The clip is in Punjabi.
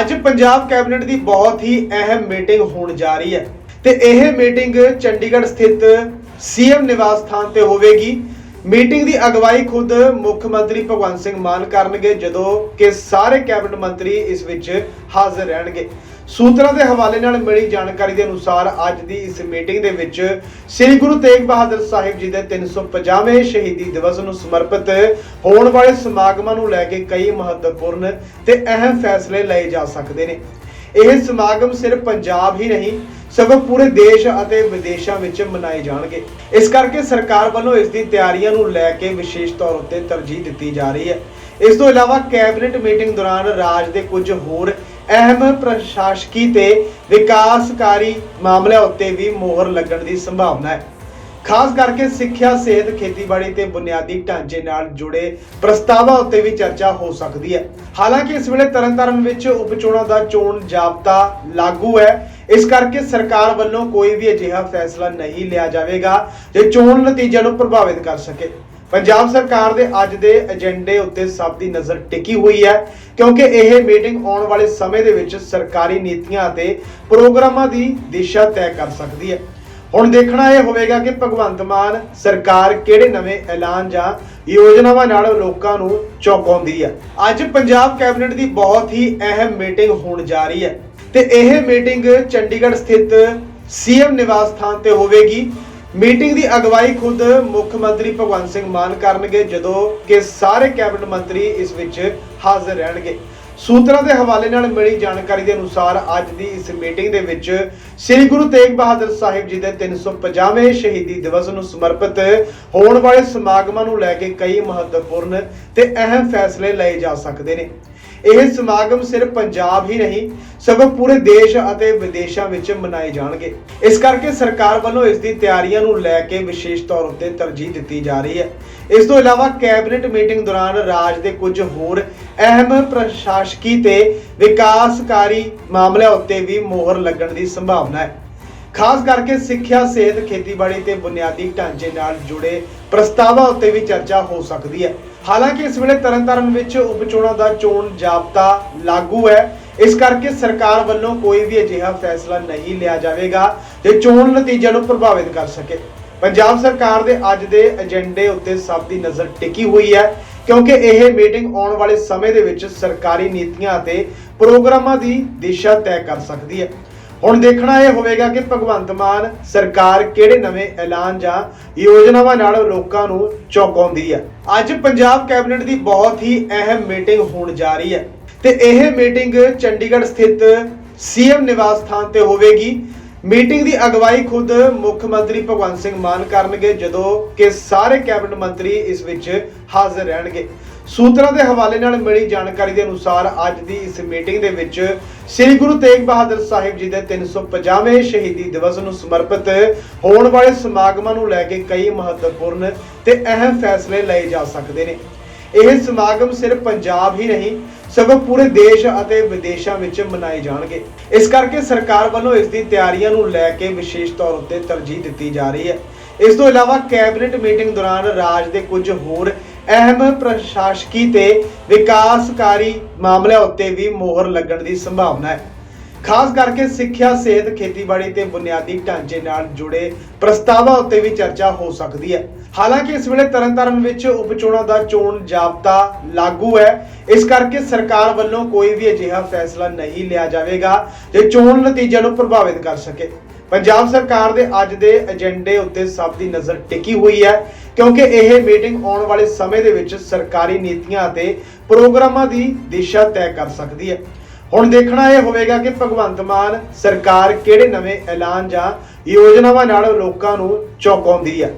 ਅੱਜ ਪੰਜਾਬ ਕੈਬਨਿਟ ਦੀ ਬਹੁਤ ਹੀ ਅਹਿਮ ਮੀਟਿੰਗ ਹੋਣ ਜਾ ਰਹੀ ਹੈ ਤੇ ਇਹ ਮੀਟਿੰਗ ਚੰਡੀਗੜ੍ਹ ਸਥਿਤ ਸੀਐਮ ਨਿਵਾਸ ਸਥਾਨ ਤੇ ਹੋਵੇਗੀ। ਮੀਟਿੰਗ ਦੀ ਅਗਵਾਈ ਖੁਦ ਮੁੱਖ ਮੰਤਰੀ ਭਗਵੰਤ ਸਿੰਘ ਮਾਨ ਕਰਨਗੇ, ਜਦੋਂ ਕਿ ਸਾਰੇ ਕੈਬਨਿਟ ਮੰਤਰੀ ਇਸ ਵਿੱਚ ਹਾਜ਼ਰ ਰਹਿਣਗੇ। ਸੂਤਰਾਂ ਦੇ ਹਵਾਲੇ ਨਾਲ ਮਿਲੀ ਜਾਣਕਾਰੀ ਦੇ ਅਨੁਸਾਰ, ਅੱਜ ਦੀ ਇਸ ਮੀਟਿੰਗ ਦੇ ਵਿੱਚ ਸ੍ਰੀ ਗੁਰੂ ਤੇਗ ਬਹਾਦਰ ਸਾਹਿਬ ਜੀ ਦੇ 350ਵੇਂ ਸ਼ਹੀਦੀ ਦਿਵਸ ਨੂੰ ਸਮਰਪਿਤ ਹੋਣ ਵਾਲੇ ਸਮਾਗਮਾਂ ਨੂੰ ਲੈ ਕੇ ਕਈ ਮਹੱਤਵਪੂਰਨ ਤੇ ਅਹਿਮ ਫੈਸਲੇ ਲਏ ਜਾ ਸਕਦੇ ਨੇ। ਇਹ ਸਮਾਗਮ ਸਿਰਫ ਪੰਜਾਬ ਹੀ ਨਹੀਂ, ਸਗੋਂ ਪੂਰੇ ਦੇਸ਼ ਅਤੇ ਵਿਦੇਸ਼ਾਂ ਵਿੱਚ ਮਨਾਏ ਜਾਣਗੇ। ਇਸ ਕਰਕੇ ਸਰਕਾਰ ਵੱਲੋਂ ਇਸ ਦੀ ਤਿਆਰੀਆਂ ਨੂੰ ਲੈ ਕੇ ਵਿਸ਼ੇਸ਼ ਤੌਰ ਉੱਤੇ ਤਰਜੀਹ ਦਿੱਤੀ ਜਾ ਰਹੀ ਹੈ। ਇਸ ਤੋਂ ਇਲਾਵਾ ਕੈਬਨਿਟ ਮੀਟਿੰਗ ਦੌਰਾਨ ਰਾਜ ਦੇ ਕੁਝ ਹੋਰ ਅਹਿਮ ਪ੍ਰਸ਼ਾਸਕੀ ਤੇ ਵਿਕਾਸਕਾਰੀ ਮਾਮਲਿਆਂ ਉੱਤੇ ਵੀ ਮੋਹਰ ਲੱਗਣ ਦੀ ਸੰਭਾਵਨਾ ਹੈ। ਖਾਸ ਕਰਕੇ ਸਿੱਖਿਆ, ਸਿਹਤ, ਖੇਤੀਬਾੜੀ ਤੇ ਬੁਨਿਆਦੀ ਢਾਂਚੇ ਨਾਲ ਜੁੜੇ ਪ੍ਰਸਤਾਵਾਂ ਉੱਤੇ ਵੀ ਚਰਚਾ ਹੋ ਸਕਦੀ ਹੈ। ਹਾਲਾਂਕਿ ਇਸ ਵੇਲੇ ਤਰਨਤਾਰਨ ਵਿੱਚ ਉਪਚੋਣਾਂ ਦਾ ਚੋਣ ਜਾਬਤਾ ਲਾਗੂ ਹੈ। ਇਸ ਕਰਕੇ ਸਰਕਾਰ ਵੱਲੋਂ ਕੋਈ ਵੀ ਅਜਿਹਾ ਫੈਸਲਾ ਨਹੀਂ ਲਿਆ ਜਾਵੇਗਾ ਜੇ ਚੋਣ ਨਤੀਜਿਆਂ ਨੂੰ ਪ੍ਰਭਾਵਿਤ ਕਰ ਸਕੇ। ਪੰਜਾਬ ਸਰਕਾਰ ਦੇ ਅੱਜ ਦੇ ਏਜੰਡੇ ਉੱਤੇ ਸਭ ਦੀ ਨਜ਼ਰ ਟਿਕੀ ਹੋਈ ਹੈ, ਕਿਉਂਕਿ ਇਹ ਮੀਟਿੰਗ ਆਉਣ ਵਾਲੇ ਸਮੇਂ ਦੇ ਵਿੱਚ ਸਰਕਾਰੀ ਨੀਤੀਆਂ ਅਤੇ ਪ੍ਰੋਗਰਾਮਾਂ ਦੀ ਦਿਸ਼ਾ ਤੈਅ ਕਰ ਸਕਦੀ ਹੈ। ਹੁਣ ਦੇਖਣਾ ਇਹ ਹੋਵੇਗਾ ਕਿ ਭਗਵੰਤ ਮਾਨ ਸਰਕਾਰ ਕਿਹੜੇ ਨਵੇਂ ਐਲਾਨ ਜਾਂ ਯੋਜਨਾਵਾਂ ਨਾਲ ਲੋਕਾਂ ਨੂੰ ਚੌਂਕਾਉਂਦੀ ਹੈ ਅੱਜ ਪੰਜਾਬ ਕੈਬਨਿਟ ਦੀ ਬਹੁਤ ਹੀ ਅਹਿਮ ਮੀਟਿੰਗ ਹੋਣ ਜਾ ਰਹੀ ਹੈ ਤੇ ਇਹ ਮੀਟਿੰਗ ਚੰਡੀਗੜ੍ਹ ਸਥਿਤ ਸੀਐਮ ਨਿਵਾਸ ਸਥਾਨ ਤੇ ਹੋਵੇਗੀ। ਮੀਟਿੰਗ ਦੀ ਅਗਵਾਈ ਖੁਦ ਮੁੱਖ ਮੰਤਰੀ ਭਗਵੰਤ ਸਿੰਘ ਮਾਨ ਕਰਨਗੇ ਜਦੋਂ ਕਿ ਸਾਰੇ ਕੈਬਨਿਟ ਮੰਤਰੀ ਇਸ ਵਿੱਚ ਹਾਜ਼ਰ ਰਹਿਣਗੇ। ਸੂਤਰਾਂ ਦੇ ਹਵਾਲੇ ਨਾਲ ਮਿਲੀ ਜਾਣਕਾਰੀ ਦੇ ਅਨੁਸਾਰ ਅੱਜ ਦੀ ਇਸ ਮੀਟਿੰਗ ਦੇ ਵਿੱਚ ਸ੍ਰੀ ਗੁਰੂ ਤੇਗ ਬਹਾਦਰ ਸਾਹਿਬ ਜੀ ਦੇ 350ਵੇਂ ਸ਼ਹੀਦੀ ਦਿਵਸ ਨੂੰ ਸਮਰਪਿਤ ਹੋਣ ਵਾਲੇ ਸਮਾਗਮਾਂ ਨੂੰ ਲੈ ਕੇ ਕਈ ਮਹੱਤਵਪੂਰਨ ਤੇ ਅਹਿਮ ਫੈਸਲੇ ਲਏ ਜਾ ਸਕਦੇ ਨੇ। ਇਹ ਸਮਾਗਮ ਸਿਰਫ ਪੰਜਾਬ ਹੀ ਨਹੀਂ, ਸਗੋਂ ਪੂਰੇ ਦੇਸ਼ ਅਤੇ ਵਿਦੇਸ਼ਾਂ ਵਿੱਚ ਮਨਾਏ ਜਾਣਗੇ। ਇਸ ਕਰਕੇ ਸਰਕਾਰ ਵੱਲੋਂ ਇਸ ਦੀ ਤਿਆਰੀਆਂ ਨੂੰ ਲੈ ਕੇ ਵਿਸ਼ੇਸ਼ ਤੌਰ ਉੱਤੇ ਤਰਜੀਹ ਦਿੱਤੀ ਜਾ ਰਹੀ ਹੈ। ਇਸ ਤੋਂ ਇਲਾਵਾ ਕੈਬਨਿਟ ਮੀਟਿੰਗ ਦੌਰਾਨ ਰਾਜ ਦੇ ਕੁਝ ਹੋਰ ਅਹਿਮ ਪ੍ਰਸ਼ਾਸਕੀ ਤੇ ਵਿਕਾਸਕਾਰੀ ਮਾਮਲਿਆਂ ਉੱਤੇ ਵੀ ਮੋਹਰ ਲੱਗਣ ਦੀ ਸੰਭਾਵਨਾ ਹੈ। ਖਾਸ ਕਰਕੇ ਸਿੱਖਿਆ, ਸਿਹਤ, ਖੇਤੀਬਾੜੀ ਤੇ ਬੁਨਿਆਦੀ ਢਾਂਚੇ ਨਾਲ ਜੁੜੇ ਪ੍ਰਸਤਾਵਾਂ ਉੱਤੇ ਵੀ ਚਰਚਾ ਹੋ ਸਕਦੀ ਹੈ। ਹਾਲਾਂਕਿ ਇਸ ਵੇਲੇ ਤਰਨਤਾਰਨ ਵਿੱਚ ਉਪਚੋਣਾਂ ਦਾ ਚੋਣ ਜਾਬਤਾ ਲਾਗੂ ਹੈ। ਇਸ ਕਰਕੇ ਸਰਕਾਰ ਵੱਲੋਂ ਕੋਈ ਵੀ ਅਜਿਹਾ ਫੈਸਲਾ ਨਹੀਂ ਲਿਆ ਜਾਵੇਗਾ ਜੇ ਚੋਣ ਨਤੀਜਿਆਂ ਨੂੰ ਪ੍ਰਭਾਵਿਤ ਕਰ ਸਕੇ। ਪੰਜਾਬ ਸਰਕਾਰ ਦੇ ਅੱਜ ਦੇ ਏਜੰਡੇ ਉੱਤੇ ਸਭ ਦੀ ਨਜ਼ਰ ਟਿਕੀ ਹੋਈ ਹੈ, ਕਿਉਂਕਿ ਇਹ ਮੀਟਿੰਗ ਆਉਣ ਵਾਲੇ ਸਮੇਂ ਦੇ ਵਿੱਚ ਸਰਕਾਰੀ ਨੀਤੀਆਂ ਅਤੇ ਪ੍ਰੋਗਰਾਮਾਂ ਦੀ ਦਿਸ਼ਾ ਤੈਅ ਕਰ ਸਕਦੀ ਹੈ। ਹੁਣ ਦੇਖਣਾ ਇਹ ਹੋਵੇਗਾ ਕਿ ਭਗਵੰਤ ਮਾਨ ਸਰਕਾਰ ਕਿਹੜੇ ਨਵੇਂ ਐਲਾਨ ਜਾਂ ਯੋਜਨਾਵਾਂ ਨਾਲ ਲੋਕਾਂ ਨੂੰ ਚੌਂਕਾਉਂਦੀ ਹੈ ਅੱਜ ਪੰਜਾਬ ਕੈਬਨਿਟ ਦੀ ਬਹੁਤ ਹੀ ਅਹਿਮ ਮੀਟਿੰਗ ਹੋਣ ਜਾ ਰਹੀ ਹੈ ਤੇ ਇਹ ਮੀਟਿੰਗ ਚੰਡੀਗੜ੍ਹ ਸਥਿਤ ਸੀਐਮ ਨਿਵਾਸ ਸਥਾਨ ਤੇ ਹੋਵੇਗੀ। ਮੀਟਿੰਗ ਦੀ ਅਗਵਾਈ ਖੁਦ ਮੁੱਖ ਮੰਤਰੀ ਭਗਵੰਤ ਸਿੰਘ ਮਾਨ ਕਰਨਗੇ ਜਦੋਂ ਕਿ ਸਾਰੇ ਕੈਬਨਿਟ ਮੰਤਰੀ ਇਸ ਵਿੱਚ ਹਾਜ਼ਰ ਰਹਿਣਗੇ। ਸੂਤਰਾਂ ਦੇ ਹਵਾਲੇ ਨਾਲ ਮਿਲੀ ਜਾਣਕਾਰੀ ਦੇ ਅਨੁਸਾਰ ਅੱਜ ਦੀ ਇਸ ਮੀਟਿੰਗ ਦੇ ਵਿੱਚ ਸ੍ਰੀ ਗੁਰੂ ਤੇਗ ਬਹਾਦਰ ਸਾਹਿਬ ਜੀ ਦੇ 350ਵੇਂ ਸ਼ਹੀਦੀ ਦਿਵਸ ਨੂੰ ਸਮਰਪਿਤ ਹੋਣ ਵਾਲੇ ਸਮਾਗਮਾਂ ਨੂੰ ਲੈ ਕੇ ਕਈ ਮਹੱਤਵਪੂਰਨ ਤੇ ਅਹਿਮ ਫੈਸਲੇ ਲਏ ਜਾ ਸਕਦੇ ਨੇ। ਇਹ ਸਮਾਗਮ ਸਿਰਫ ਪੰਜਾਬ ਹੀ ਨਹੀਂ, ਸਗੋਂ ਪੂਰੇ ਦੇਸ਼ ਅਤੇ ਵਿਦੇਸ਼ਾਂ ਵਿੱਚ ਮਨਾਏ ਜਾਣਗੇ। ਇਸ ਕਰਕੇ ਸਰਕਾਰ ਵੱਲੋਂ ਇਸ ਦੀ ਤਿਆਰੀਆਂ ਨੂੰ ਲੈ ਕੇ ਵਿਸ਼ੇਸ਼ ਤੌਰ ਉੱਤੇ ਤਰਜੀਹ ਦਿੱਤੀ ਜਾ ਰਹੀ ਹੈ। ਇਸ ਤੋਂ ਇਲਾਵਾ ਕੈਬਨਿਟ ਮੀਟਿੰਗ ਦੌਰਾਨ ਰਾਜ ਦੇ ਕੁਝ ਹੋਰ ਅਹਿਮ ਪ੍ਰਸ਼ਾਸਕੀ ਤੇ ਵਿਕਾਸਕਾਰੀ ਮਾਮਲਿਆਂ ਉੱਤੇ ਵੀ ਮੋਹਰ ਲੱਗਣ ਦੀ ਸੰਭਾਵਨਾ ਹੈ। ਖਾਸ ਕਰਕੇ ਸਿੱਖਿਆ, ਸਿਹਤ, ਖੇਤੀਬਾੜੀ ਤੇ ਬੁਨਿਆਦੀ ਢਾਂਚੇ ਨਾਲ ਜੁੜੇ ਪ੍ਰਸਤਾਵਾਂ ਉੱਤੇ ਵੀ ਚਰਚਾ ਹੋ ਸਕਦੀ ਹੈ। ਹਾਲਾਂਕਿ ਇਸ ਵੇਲੇ ਤਰਨਤਾਰਨ ਵਿੱਚ ਉਪਚੋਣਾਂ ਦਾ ਚੋਣ ਜਾਬਤਾ ਲਾਗੂ ਹੈ। ਇਸ ਕਰਕੇ ਸਰਕਾਰ ਵੱਲੋਂ ਕੋਈ ਵੀ ਅਜਿਹਾ ਫੈਸਲਾ ਨਹੀਂ ਲਿਆ ਜਾਵੇਗਾ ਜੇ ਚੋਣ ਨਤੀਜਿਆਂ ਨੂੰ ਪ੍ਰਭਾਵਿਤ ਕਰ ਸਕੇ। ਪੰਜਾਬ ਸਰਕਾਰ ਦੇ ਅੱਜ ਦੇ ਏਜੰਡੇ ਉੱਤੇ ਸਭ ਦੀ ਨਜ਼ਰ ਟਿਕੀ ਹੋਈ ਹੈ, ਕਿਉਂਕਿ ਇਹ ਮੀਟਿੰਗ ਆਉਣ ਵਾਲੇ ਸਮੇਂ ਦੇ ਵਿੱਚ ਸਰਕਾਰੀ ਨੀਤੀਆਂ ਅਤੇ ਪ੍ਰੋਗਰਾਮਾਂ ਦੀ ਦਿਸ਼ਾ ਤੈਅ ਕਰ ਸਕਦੀ ਹੈ। ਹੁਣ ਦੇਖਣਾ ਇਹ ਹੋਵੇਗਾ ਕਿ ਭਗਵੰਤ ਮਾਨ ਸਰਕਾਰ ਕਿਹੜੇ ਨਵੇਂ ਐਲਾਨ ਜਾਂ ਯੋਜਨਾਵਾਂ ਨਾਲ ਲੋਕਾਂ ਨੂੰ ਚੌਂਕਾਉਂਦੀ ਹੈ